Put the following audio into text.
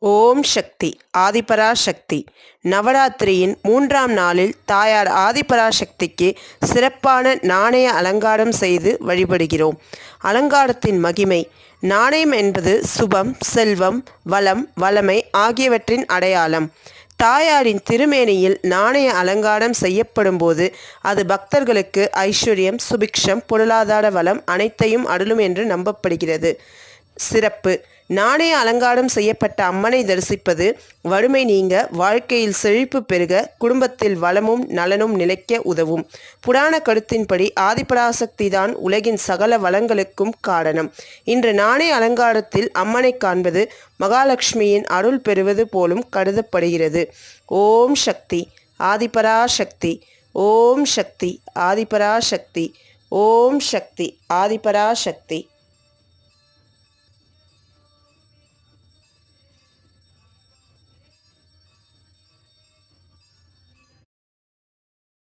ஓம் சக்தி ஆதிபராசக்தி. நவராத்திரியின் மூன்றாம் நாளில் தாயார் ஆதிபராசக்திக்கு சிறப்பான நாணய அலங்காரம் செய்து வழிபடுகிறோம். அலங்காரத்தின் மகிமை நாணயம் என்பது சுபம் செல்வம் வளம் வளமை ஆகியவற்றின் அடையாளம். தாயாரின் திருமேனியில் நாணய அலங்காரம் செய்யப்படும் போது அது பக்தர்களுக்கு ஐஸ்வர்யம் சுபிக்ஷம் பொருளாதார வளம் அனைத்தையும் அருளும் என்று நம்பப்படுகிறது. சிறப்பு. நாணய அலங்காரம் செய்யப்பட்ட அம்மனை தரிசிப்பது வறுமை நீங்க வாழ்க்கையில் செழிப்பு பெருக குடும்பத்தில் வளமும் நலனும் நிலைக்க உதவும். புராண கருத்தின்படி ஆதிபராசக்தி தான் உலகின் சகல வளங்களுக்கும் காரணம். இன்று நாணய அலங்காரத்தில் அம்மனை காண்பது மகாலட்சுமியின் அருள் பெறுவது போலும் கருதப்படுகிறது. ஓம் சக்தி ஆதிபராசக்தி ஓம் சக்தி ஆதிபராசக்தி ஓம் சக்தி ஆதிபராசக்தி.